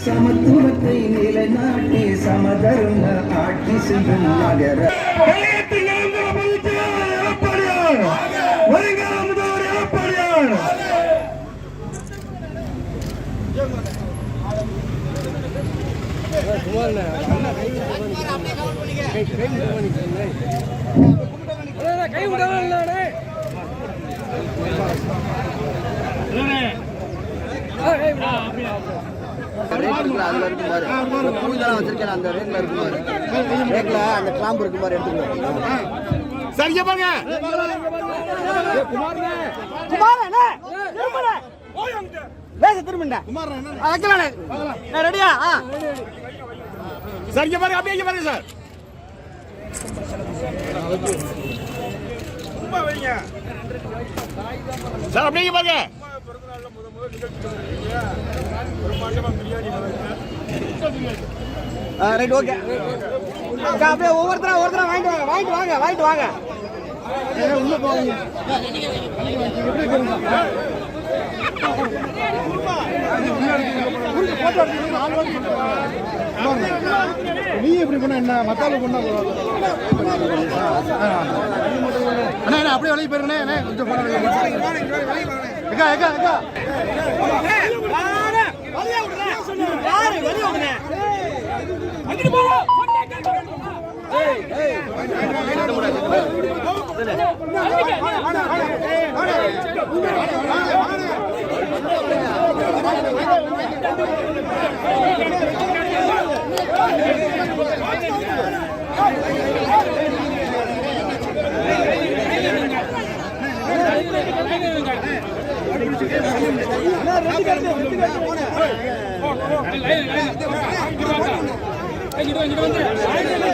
சமத்துவத்தை நிலநாட்டி சமதர்ம ஆட்சி செய்யும் நகர குமார் நிரந்தர பொதுச்செயலாளர் எடப்பாடியார் பாரு வச்சிருக்கேன் அந்த ரேக்ல இருக்கு பாரு ரேக்ல அந்த கிளாம்பு இருக்கு பாரு எடுத்துக்கோ சரிங்க பாருங்க சரிங்க பாருங்க அப்படியே பாருங்க சார் சார் அப்படியே இங்க பாருங்க. Right okay. அப்படியே ஒவ்வொருத்தரா ஒவ்வொருத்தரா வாங்கிட்டு வாங்க வாங்கிட்டு வாங்க வாங்கிட்டு வாங்க. உள்ள போவீங்க நீ எப்படி பண்ண என்ன மத்தால பண்ணா அண்ணா அண்ணா அப்படியே விலகி போயிருங்கண்ணே அண்ணே கொஞ்சம் எக்கா எக்கா எக்கா இங்கிட்டு வந்து